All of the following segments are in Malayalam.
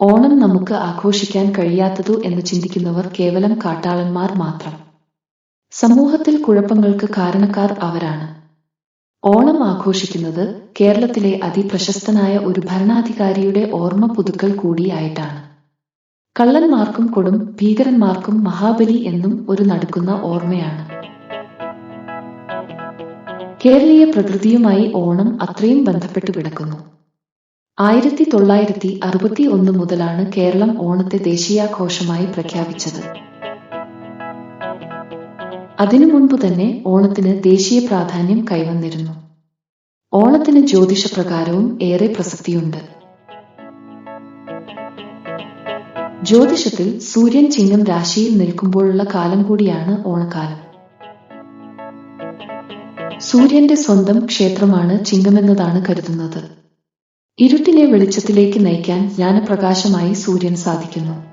ഓണം നമുക്ക് ആഘോഷിക്കാൻ കഴിയാത്തതു എന്ന് ചിന്തിക്കുന്നവർ കേവലം കാട്ടാളന്മാർ മാത്രം. സമൂഹത്തിൽ കുഴപ്പങ്ങൾക്ക് കാരണക്കാർ അവരാണ്. ഓണം ആഘോഷിക്കുന്നത് കേരളത്തിലെ അതിപ്രശസ്തനായ ഒരു ഭരണാധികാരിയുടെ ഓർമ്മ പുതുക്കൽ കൂടിയായിട്ടാണ്. കള്ളന്മാർക്കും കൊടും ഭീകരന്മാർക്കും മഹാബലി എന്നും ഒരു നടക്കുന്ന ഓർമ്മയാണ്. കേരളീയ പ്രകൃതിയുമായി ഓണം അത്രയും ബന്ധപ്പെട്ടു കിടക്കുന്നു. ആയിരത്തി തൊള്ളായിരത്തി അറുപത്തി ഒന്ന് മുതലാണ് കേരളം ഓണത്തെ ദേശീയാഘോഷമായി പ്രഖ്യാപിച്ചത്. അതിനു മുൻപ് തന്നെ ഓണത്തിന് ദേശീയ പ്രാധാന്യം കൈവന്നിരുന്നു. ഓണത്തിന് ജ്യോതിഷപ്രകാരവും ഏറെ പ്രസക്തിയുണ്ട്. ജ്യോതിഷത്തിൽ സൂര്യൻ ചിഹ്നം രാശിയിൽ നിൽക്കുമ്പോഴുള്ള കാലം കൂടിയാണ് ഓണക്കാലം. സൂര്യന്റെ സ്വന്തം ക്ഷേത്രമാണ് ചിങ്ങമെന്നതാണ് കരുതുന്നത്. ഇരുട്ടിനെ വെളിച്ചത്തിലേക്ക് നയിക്കാൻ ജ്ഞാനപ്രകാശമായി സൂര്യൻ സാധിക്കുന്നു.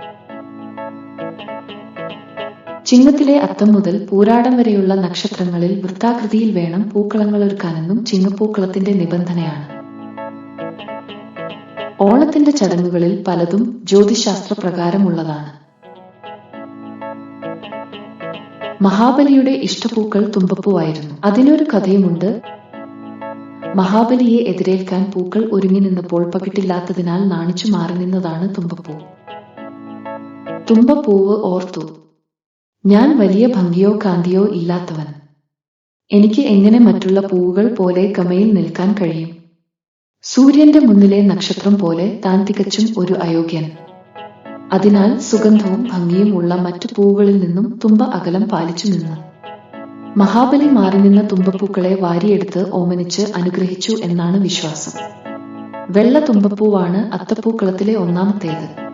ചിങ്ങത്തിലെ അത്തം മുതൽ പൂരാടം വരെയുള്ള നക്ഷത്രങ്ങളിൽ വൃത്താകൃതിയിൽ വേണം പൂക്കളങ്ങൾ ഒരുക്കാനെന്നും ചിങ്ങപ്പൂക്കളത്തിന്റെ നിബന്ധനയാണ്. ഓണത്തിന്റെ ചടങ്ങുകളിൽ പലതും ജ്യോതിശാസ്ത്ര പ്രകാരമുള്ളതാണ് മഹാബലിയുടെ ഇഷ്ടപൂക്കൾ തുമ്പപ്പൂവായിരുന്നു. അതിനൊരു കഥയുമുണ്ട്. മഹാബലിയെ എതിരേൽക്കാൻ പൂക്കൾ ഒരുങ്ങി നിന്നപ്പോൾ പകിട്ടില്ലാത്തതിനാൽ നാണിച്ചു മാറി നിന്നതാണ് തുമ്പപ്പൂ. തുമ്പപ്പൂവ് ഓർത്തു. ഞാൻ വലിയ ഭംഗിയോ കാന്തിയോ ഇല്ലാത്തവൻ. എനിക്ക് എങ്ങനെ മറ്റുള്ള പൂവുകൾ പോലെ ഗമയിൽ നിൽക്കാൻ കഴിയും? സൂര്യന്റെ മുന്നിലെ നക്ഷത്രം പോലെ താൻ തികച്ചും ഒരു അയോഗ്യൻ. അതിനാൽ സുഗന്ധവും ഭംഗിയും ഉള്ള മറ്റു പൂവുകളിൽ നിന്നും തുമ്പ അകലം പാലിച്ചു നിന്നു. മഹാബലി മാറി നിന്ന തുമ്പപ്പൂക്കളെ വാരിയെടുത്ത് ഓമനിച്ച് അനുഗ്രഹിച്ചു എന്നാണ് വിശ്വാസം. വെള്ള തുമ്പപ്പൂവാണ് അത്തപ്പൂക്കളത്തിലെ ഒന്നാമത്തേത്.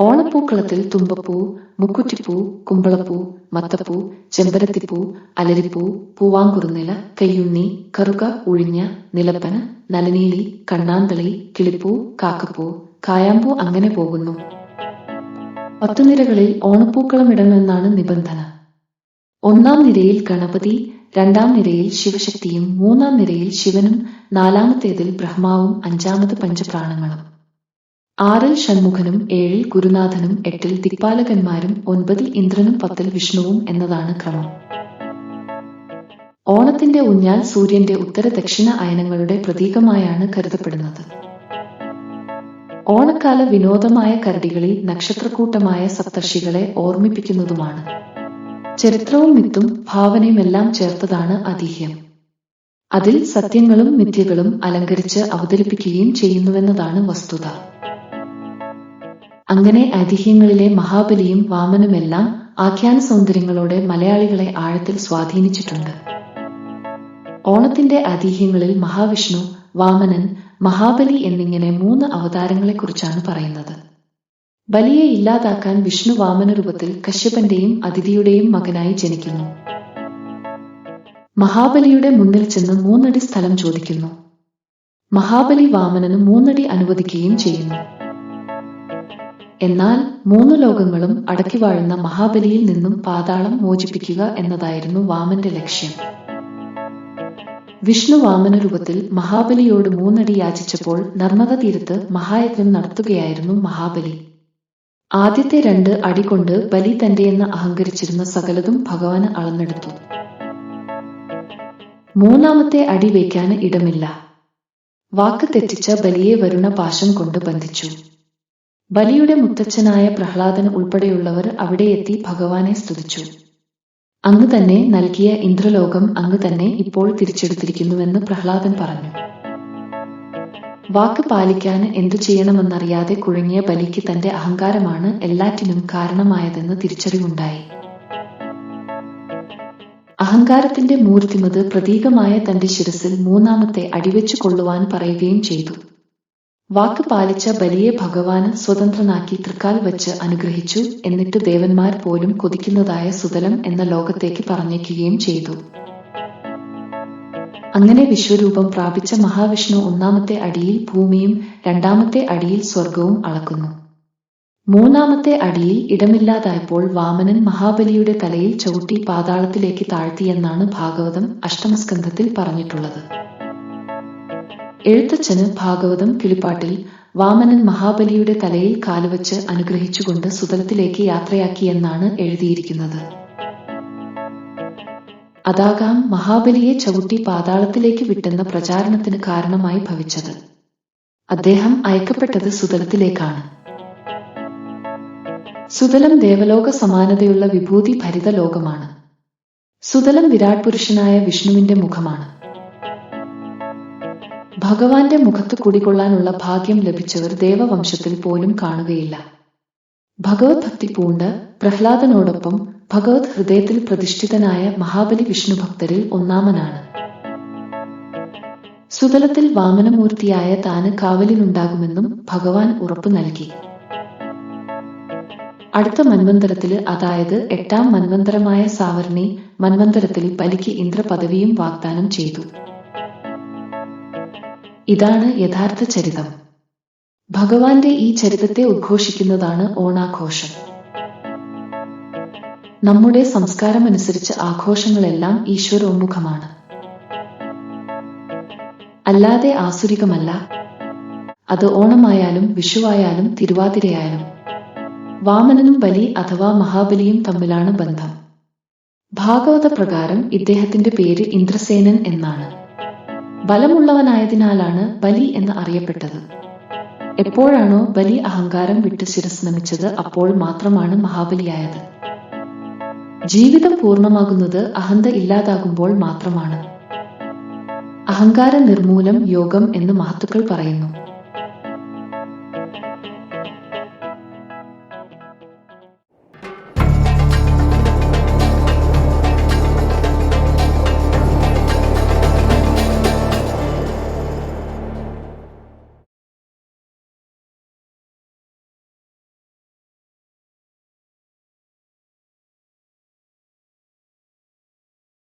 ഓണപ്പൂക്കളത്തിൽ തുമ്പപ്പൂ മുക്കുറ്റിപ്പൂ കുമ്പളപ്പൂ മത്തപ്പൂ ചെമ്പരത്തിപ്പൂ അലരിപ്പൂ പൂവാങ്കുറുനില കയ്യുണ്ണി കറുക ഉഴിഞ്ഞ നിലപ്പന നലനീലി കണ്ണാന്തളി കിളിപ്പൂ കാക്കപ്പൂ കായാമ്പൂ അങ്ങനെ പോകുന്നു. പത്തു നിരകളിൽ ഓണപ്പൂക്കളം ഇടണമെന്നാണ് നിബന്ധന. ഒന്നാം നിരയിൽ ഗണപതി രണ്ടാം നിരയിൽ ശിവശക്തിയും മൂന്നാം നിരയിൽ ശിവനും നാലാമത്തേതിൽ ബ്രഹ്മാവും അഞ്ചാമത് പഞ്ചപ്രാണങ്ങളും. ആറിൽ ഷൺമുഖനും ഏഴിൽ ഗുരുനാഥനും എട്ടിൽ ദിക്പാലകന്മാരും ഒൻപതിൽ ഇന്ദ്രനും പത്തിൽ വിഷ്ണുവും എന്നതാണ് ക്രമം. ഓണത്തിന്റെ ഊഞ്ഞാൽ സൂര്യന്റെ ഉത്തര ദക്ഷിണ അയനങ്ങളുടെ പ്രതീകമായാണ് കരുതപ്പെടുന്നത്. ഓണക്കാല വിനോദമായ കരടികളിൽ നക്ഷത്രക്കൂട്ടമായ സപ്തർഷികളെ ഓർമ്മിപ്പിക്കുന്നതുമാണ്. ചരിത്രവും മിത്തും ഭാവനയുമെല്ലാം ചേർത്തതാണ് അതിഹ്യം. അതിൽ സത്യങ്ങളും മിഥ്യകളും അലങ്കരിച്ച് അവതരിപ്പിക്കുകയും ചെയ്യുന്നുവെന്നതാണ് വസ്തുത. അങ്ങനെ ഐതിഹ്യങ്ങളിലെ മഹാബലിയും വാമനുമെല്ലാം ആഖ്യാന സൗന്ദര്യങ്ങളോടെ മലയാളികളെ ആഴത്തിൽ സ്വാധീനിച്ചിട്ടുണ്ട്. ഓണത്തിന്റെ ഐതിഹ്യങ്ങളിൽ മഹാവിഷ്ണു വാമനൻ മഹാബലി എന്നിങ്ങനെ മൂന്ന് അവതാരങ്ങളെക്കുറിച്ചാണ് പറയുന്നത്. ബലിയെ ഇല്ലാതാക്കാൻ വിഷ്ണു വാമന രൂപത്തിൽ കശ്യപന്റെയും അതിഥിയുടെയും മകനായി ജനിക്കുന്നു. മഹാബലിയുടെ മുന്നിൽ ചെന്ന് മൂന്നടി സ്ഥലം ചോദിക്കുന്നു. മഹാബലി വാമനന് മൂന്നടി അനുവദിക്കുകയും ചെയ്യുന്നു. എന്നാൽ മൂന്ന് ലോകങ്ങളും അടക്കി വാഴുന്ന മഹാബലിയിൽ നിന്നും പാതാളം മോചിപ്പിക്കുക എന്നതായിരുന്നു വാമന്റെ ലക്ഷ്യം. വിഷ്ണു വാമന രൂപത്തിൽ മഹാബലിയോട് മൂന്നടി യാചിച്ചപ്പോൾ നർമ്മദ തീരത്ത് മഹായജ്ഞം നടത്തുകയായിരുന്നു മഹാബലി. ആദ്യത്തെ രണ്ട് അടി കൊണ്ട് ബലി തന്റെയെന്ന് അഹങ്കരിച്ചിരുന്ന സകലതും ഭഗവാന് അളന്നെടുത്തു. മൂന്നാമത്തെ അടി വയ്ക്കാൻ ഇടമില്ല. വാക്ക് തെറ്റിച്ച ബലിയെ വരുണ പാശം കൊണ്ട് ബന്ധിച്ചു. ബലിയുടെ മുത്തച്ഛനായ പ്രഹ്ലാദൻ ഉൾപ്പെടെയുള്ളവർ അവിടെ എത്തി ഭഗവാനെ സ്തുതിച്ചു. അങ്ങ് തന്നെ നൽകിയ ഇന്ദ്രലോകം അങ്ങ് തന്നെ ഇപ്പോൾ തിരിച്ചെടുത്തിരിക്കുന്നുവെന്ന് പ്രഹ്ലാദൻ പറഞ്ഞു. വാക്ക് പാലിക്കാൻ എന്തു ചെയ്യണമെന്നറിയാതെ കുഴങ്ങിയ ബലിക്ക് തന്റെ അഹങ്കാരമാണ് എല്ലാറ്റിനും കാരണമായതെന്ന് തിരിച്ചറിവുണ്ടായി. അഹങ്കാരത്തിന്റെ മൂർത്തിമത് പ്രതീകമായ തന്റെ ശിരസിൽ മൂന്നാമത്തെ അടിവെച്ചു കൊള്ളുവാൻ പറയുകയും ചെയ്തു. വാക്ക് പാലിച്ച ബലിയെ ഭഗവാന് സ്വതന്ത്രനാക്കി തൃക്കാൽ വച്ച് അനുഗ്രഹിച്ചു എന്നിട്ട് ദേവന്മാർ പോലും കൊതിക്കുന്നതായ സുതലം എന്ന ലോകത്തേക്ക് പറഞ്ഞേക്കുകയും ചെയ്തു. അങ്ങനെ വിശ്വരൂപം പ്രാപിച്ച മഹാവിഷ്ണു ഒന്നാമത്തെ അടിയിൽ ഭൂമിയും രണ്ടാമത്തെ അടിയിൽ സ്വർഗവും അളക്കുന്നു. മൂന്നാമത്തെ അടിയിൽ ഇടമില്ലാതായപ്പോൾ വാമനൻ മഹാബലിയുടെ തലയിൽ ചവിട്ടി പാതാളത്തിലേക്ക് താഴ്ത്തിയെന്നാണ് ഭാഗവതം അഷ്ടമസ്കന്ധത്തിൽ പറഞ്ഞിട്ടുള്ളത്. എഴുത്തച്ഛന് ഭാഗവതം കിളിപ്പാട്ടിൽ വാമനൻ മഹാബലിയുടെ തലയിൽ കാലുവച്ച് അനുഗ്രഹിച്ചുകൊണ്ട് സുതലത്തിലേക്ക് യാത്രയാക്കിയെന്നാണ് എഴുതിയിരിക്കുന്നത്. അതാകാം മഹാബലിയെ ചവിട്ടി പാതാളത്തിലേക്ക് വിട്ടെന്ന പ്രചാരണത്തിന് കാരണമായി ഭവിച്ചത്. അദ്ദേഹം അയക്കപ്പെട്ടത് സുതലത്തിലേക്കാണ്. സുതലം ദേവലോക സമാനതയുള്ള വിഭൂതി ഭരിത ലോകമാണ്. സുതലം വിരാട് പുരുഷനായ വിഷ്ണുവിന്റെ മുഖമാണ്. ഭഗവാന്റെ മുഖത്ത് കുടികൊള്ളാനുള്ള ഭാഗ്യം ലഭിച്ചവർ ദേവവംശത്തിൽ പോലും കാണുകയില്ല. ഭഗവത് ഭക്തി പൂണ്ട് പ്രഹ്ലാദനോടൊപ്പം ഭഗവത് ഹൃദയത്തിൽ പ്രതിഷ്ഠിതനായ മഹാബലി വിഷ്ണു ഭക്തരിൽ ഒന്നാമനാണ്. സുതലത്തിൽ വാമനമൂർത്തിയായ താന് കാവലിനുണ്ടാകുമെന്നും ഭഗവാൻ ഉറപ്പു നൽകി. അടുത്ത മന്വന്തരത്തിൽ അതായത് എട്ടാം മന്വന്തരമായ സാവരണി മന്വന്തരത്തിൽ പലിക്ക് ഇന്ദ്രപദവിയും വാഗ്ദാനം ചെയ്തു. ഇതാണ് യഥാർത്ഥ ചരിതം. ഭഗവാന്റെ ഈ ചരിതത്തെ ഉദ്ഘോഷിക്കുന്നതാണ് ഓണാഘോഷം. നമ്മുടെ സംസ്കാരം അനുസരിച്ച് ആഘോഷങ്ങളെല്ലാം ഈശ്വരോന്മുഖമാണ്. അല്ലാതെ ആസുരികമല്ല. അത് ഓണമായാലും വിഷുവായാലും തിരുവാതിരയായാലും വാമനനും ബലി അഥവാ മഹാബലിയും തമ്മിലാണ് ബന്ധം. ഭാഗവത പ്രകാരം ഇദ്ദേഹത്തിന്റെ പേര് ഇന്ദ്രസേനൻ എന്നാണ്. ബലമുള്ളവനായതിനാലാണ് ബലി എന്ന് അറിയപ്പെട്ടത്. എപ്പോഴാണോ ബലി അഹങ്കാരം വിട്ട് ശിരസ് നമിച്ചത് അപ്പോൾ മാത്രമാണ് മഹാബലിയായത്. ജീവിതം പൂർണമാകുന്നത് അഹന്ത ഇല്ലാതാകുമ്പോൾ മാത്രമാണ്. അഹങ്കാര നിർമൂലം യോഗം എന്ന് മഹത്തുക്കൾ പറയുന്നു.